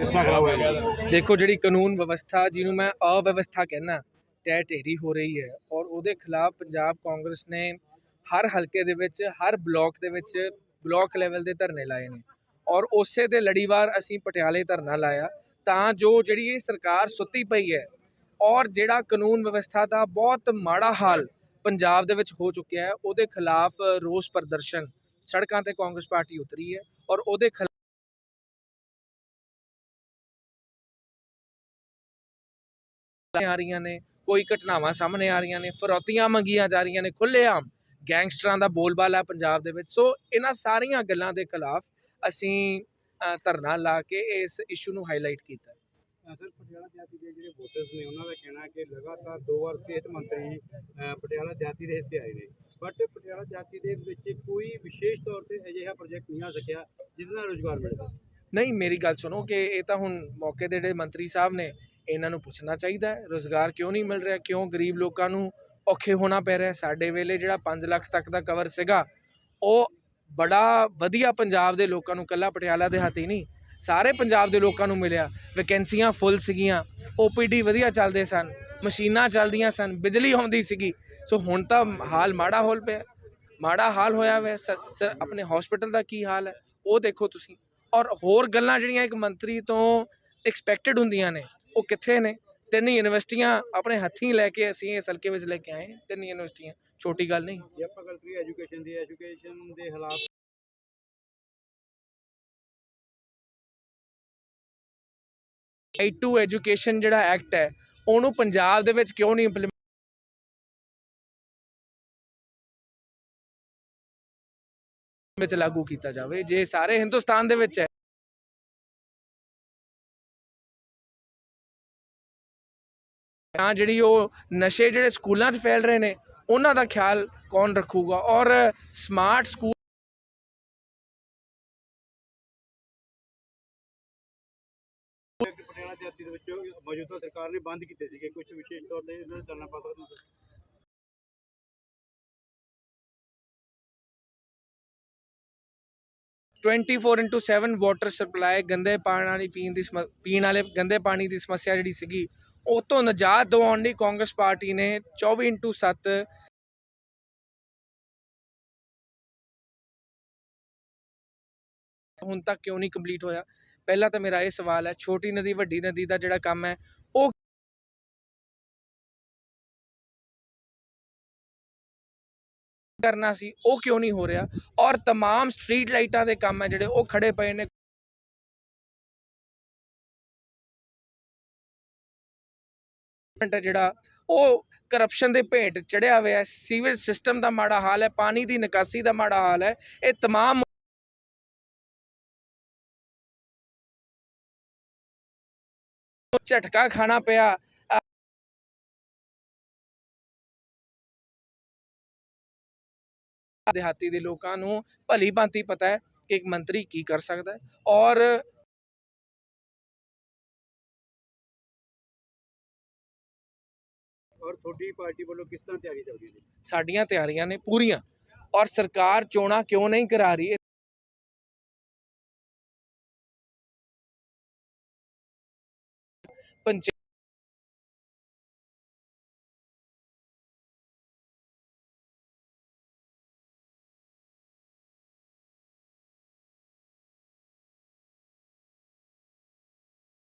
ਕਿਸਨਾ ਖਰਾਬ ਹੋਇਆ ਦੇਖੋ ਜਿਹੜੀ ਕਾਨੂੰਨ ਵਿਵਸਥਾ, ਜਿਹਨੂੰ ਮੈਂ ਅਵਿਵਸਥਾ ਕਹਿੰਦਾ ਟੈ ਢੇਰੀ ਹੋ ਰਹੀ ਹੈ ਔਰ ਉਹਦੇ ਖਿਲਾਫ ਪੰਜਾਬ ਕਾਂਗਰਸ ਨੇ ਹਰ ਹਲਕੇ ਦੇ ਵਿੱਚ, ਹਰ ਬਲਾਕ ਦੇ ਵਿੱਚ ਬਲਾਕ ਲੈਵਲ ਦੇ ਧਰਨੇ ਲਾਏ ਨੇ ਔਰ ਉਸੇ ਦੇ ਲੜੀਵਾਰ ਅਸੀਂ ਪਟਿਆਲੇ ਧਰਨਾ ਲਾਇਆ ਤਾਂ ਜੋ ਜਿਹੜੀ ਇਹ ਸਰਕਾਰ ਸੁੱਤੀ ਪਈ ਹੈ ਔਰ ਜਿਹੜਾ ਕਾਨੂੰਨ ਵਿਵਸਥਾ ਦਾ ਬਹੁਤ ਮਾੜਾ ਹਾਲ ਪੰਜਾਬ ਦੇ ਵਿੱਚ ਹੋ ਚੁੱਕਿਆ ਹੈ, ਉਹਦੇ ਖਿਲਾਫ ਰੋਸ ਪ੍ਰਦਰਸ਼ਨ ਸੜਕਾਂ ਤੇ ਕਾਂਗਰਸ ਪਾਰਟੀ ਉਤਰੀ ਹੈ ਔਰ ਉਹਦੇ ਆ ਰਹੀਆਂ ਨੇ ਕੋਈ ਘਟਨਾਵਾਂ ਸਾਹਮਣੇ ਆ ਰਹੀਆਂ ਨੇ ਫਰੌਤੀਆਂ ਮੰਗੀਆਂ ਜਾ ਰਹੀਆਂ ਨੇ ਖੁੱਲ੍ਹੇਆਮ ਗੈਂਗਸਟਰਾਂ ਦਾ ਬੋਲਬਾਲਾ ਪੰਜਾਬ ਦੇ ਵਿੱਚ। ਸੋ ਇਹਨਾਂ ਸਾਰੀਆਂ ਗੱਲਾਂ ਦੇ ਖਿਲਾਫ ਅਸੀਂ ਧਰਨਾ ਲਾ ਕੇ ਇਸ ਇਸ਼ੂ ਨੂੰ ਹਾਈਲਾਈਟ ਕੀਤਾ। ਸਰ ਪਟਿਆਲਾ ਜਾਤੀ ਦੇ ਜਿਹੜੇ ਵੋਟਰਸ ਨੇ ਉਹਨਾਂ ਦਾ ਕਹਿਣਾ ਹੈ ਕਿ ਲਗਾਤਾਰ ਦੋ ਵਾਰ ਸਿਹਤ ਮੰਤਰੀ ਅਹ, ਪਟਿਆਲਾ ਜਾਤੀ ਦੇ ਹਿੱਸੇ ਆਏ ਨੇ। ਬਟ ਪਟਿਆਲਾ ਜਾਤੀ ਦੇ ਵਿੱਚ ਕੋਈ ਵਿਸ਼ੇਸ਼ ਤੌਰ ਤੇ ਅਜਿਹਾ ਪ੍ਰੋਜੈਕਟ ਨਹੀਂ ਆ ਸਕਿਆ ਜਿਹਦੇ ਨਾਲ ਰੋਜ਼ਗਾਰ ਮਿਲਦਾ। ਨਹੀਂ ਮੇਰੀ ਗੱਲ ਸੁਣੋ ਕਿ ਇਹ ਤਾਂ ਹੁਣ ਮੌਕੇ ਦੇ ਜਿਹੜੇ ਮੰਤਰੀ ਸਾਹਿਬ ਨੇ ਇਹਨਾਂ ਨੂੰ ਪੁੱਛਣਾ ਚਾਹੀਦਾ ਰੁਜ਼ਗਾਰ ਕਿਉਂ ਨਹੀਂ ਮਿਲ ਰਿਹਾ, ਕਿਉਂ ਗਰੀਬ ਲੋਕਾਂ ਨੂੰ ਔਖੇ ਹੋਣਾ ਪੈ ਰਿਹਾ ਸਾਡੇ ਵੇਲੇ ਜਿਹੜਾ 5 ਲੱਖ ਤੱਕ ਦਾ ਕਵਰ ਸੀਗਾ, ਉਹ ਬੜਾ ਵਧੀਆ ਪੰਜਾਬ ਦੇ ਲੋਕਾਂ ਨੂੰ, ਕੱਲਾ ਪਟਿਆਲਾ ਦੇ ਹੱਥ ਹੀ ਨਹੀਂ, ਸਾਰੇ ਪੰਜਾਬ ਦੇ ਲੋਕਾਂ ਨੂੰ ਮਿਲਿਆ। ਵੈਕੈਂਸੀਆਂ ਫੁੱਲ ਸੀਗੀਆਂ ਓਪੀਡੀ ਵਧੀਆ ਚੱਲਦੇ ਸਨ, ਮਸ਼ੀਨਾਂ ਚੱਲਦੀਆਂ ਸਨ, ਬਿਜਲੀ ਆਉਂਦੀ ਸੀਗੀ। ਸੋ ਹੁਣ ਤਾਂ ਹਾਲ ਮਾੜਾ ਹੋਲ ਪਿਆ ਮਾੜਾ ਹਾਲ ਹੋਇਆ ਹੋਇਆ ਸਰ ਸਰ, ਆਪਣੇ ਹਸਪੀਟਲ ਦਾ ਕੀ ਹਾਲ ਹੈ? ਉਹ ਦੇਖੋ ਤੁਸੀਂ। ਔਰ ਹੋਰ ਗੱਲਾਂ ਜਿਹੜੀਆਂ ਇੱਕ ਮੰਤਰੀ ਤੋਂ ਐਕਸਪੈਕਟਡ ਹੁੰਦੀਆਂ ਨੇ ਉਹ ਕਿੱਥੇ ਨੇ? ਤਿੰਨ ਯੂਨੀਵਰਸਿਟੀਆਂ ਆਪਣੇ ਹੱਥੀਂ ਲੈ ਕੇ ਅਸੀਂ ਇਸ ਹਲਕੇ ਵਿੱਚ ਲੈ ਕੇ ਆਏ ਹਾਂ, ਤਿੰਨ ਯੂਨੀਵਰਸਿਟੀਆਂ ਛੋਟੀ ਗੱਲ ਨਹੀਂ। ਜੇ ਆਪਾਂ ਗੱਲ ਕਰੀਏ ਐਜੂਕੇਸ਼ਨ ਦੀ ਐਜੂਕੇਸ਼ਨ ਦੇ ਹਾਲਾਤ ਰਾਈਟ ਟੂ ਐਜੂਕੇਸ਼ਨ ਜਿਹੜਾ ਐਕਟ ਹੈ ਉਹਨੂੰ ਪੰਜਾਬ ਦੇ ਵਿੱਚ ਕਿਉਂ ਨਹੀਂ ਇੰਪਲੀਮੈਂਟ ਵਿੱਚ ਲਾਗੂ ਕੀਤਾ ਜਾਵੇ? ਜੇ ਸਾਰੇ ਹਿੰਦੁਸਤਾਨ ਦੇ ਵਿੱਚ ਹੈ ਤਾਂ ਜਿਹੜੀ ਉਹ ਨਸ਼ੇ ਜਿਹੜੇ ਸਕੂਲਾਂ 'ਚ ਫੈਲ ਰਹੇ ਨੇ ਉਹਨਾਂ ਦਾ ਖਿਆਲ ਕੌਣ ਰੱਖੂਗਾ ਔਰ ਸਮਾਰਟ ਸਕੂਲ ਪਟਿਆਲਾ ਜਾਤੀ ਦੇ ਵਿੱਚ ਮੌਜੂਦਾ ਸਰਕਾਰ ਨੇ ਬੰਦ ਕੀਤੇ ਸੀਗੇ ਕੁਝ ਵਿਸ਼ੇਸ਼ ਤੌਰ ਤੇ ਇਹਨਾਂ ਨੂੰ ਚੱਲਣਾ ਪਾ ਸਕਦਾ ਸੀ। 24/7 ਵਾਟਰ ਸਪਲਾਈ ਗੰਦੇ ਪਾਣੀ ਵਾਲੀ ਪੀਣ ਦੀ ਪੀਣ ਵਾਲੇ ਗੰਦੇ ਪਾਣੀ ਦੀ ਸਮੱਸਿਆ ਜਿਹੜੀ ਸੀਗੀ ਉਹ ਤੋਂ ਨਜਾਤ ਦਿਵਾਉਣ ਲਈ ਕਾਂਗਰਸ ਪਾਰਟੀ ਨੇ 24/7 ਹੁਣ ਤੱਕ ਕਿਉਂ ਨਹੀਂ ਕੰਪਲੀਟ ਹੋਇਆ ਪਹਿਲਾ ਤਾਂ ਮੇਰਾ ਇਹ ਸਵਾਲ ਹੈ ਛੋਟੀ ਨਦੀ ਵੱਡੀ ਨਦੀ ਦਾ ਜਿਹੜਾ ਕੰਮ ਹੈ ਉਹ ਕਰਨਾ ਸੀ ਉਹ ਕਿਉਂ ਨਹੀਂ ਹੋ ਰਿਹਾ ਔਰ तमाम ਸਟਰੀਟ ਲਾਈਟਾਂ ਦੇ ਕੰਮ ਹੈ ਜਿਹੜੇ ਉਹ ਖੜੇ ਪਏ ਨੇ ਜਿਹੜਾ ਉਹ ਕਰਪਸ਼ਨ ਦੇ ਭੇਟ ਚੜਿਆ ਹੋਇਆ ਹੈ ਸੀਵਰੇਜ ਸਿਸਟਮ ਦਾ ਮਾੜਾ ਹਾਲ ਹੈ ਪਾਣੀ ਦੀ ਨਿਕਾਸੀ ਦਾ ਮਾੜਾ ਹਾਲ ਹੈ ਇਹ तमाम ਝਟਕਾ ਖਾਣਾ ਪਿਆ ਦਿਹਾਤੀ ਦੇ ਲੋਕਾਂ ਨੂੰ ਭਲੀ ਭਾਂਤੀ ਪਤਾ ਹੈ ਕਿ ਇੱਕ ਮੰਤਰੀ ਕੀ ਕਰ ਸਕਦਾ ਹੈ ਔਰ ਔਰ ਤੁਹਾਡੀ ਪਾਰਟੀ ਵੱਲੋਂ ਕਿਸ ਤਰ੍ਹਾਂ ਤਿਆਰੀ ਚੱਲ ਰਹੀ ਹੈ ਸਾਡੀਆਂ ਤਿਆਰੀਆਂ ਨੇ ਪੂਰੀਆਂ। ਔਰ ਸਰਕਾਰ ਚੋਣਾਂ ਕਿਉਂ ਨਹੀਂ ਕਰਾ ਰਹੀ ਪੰਚ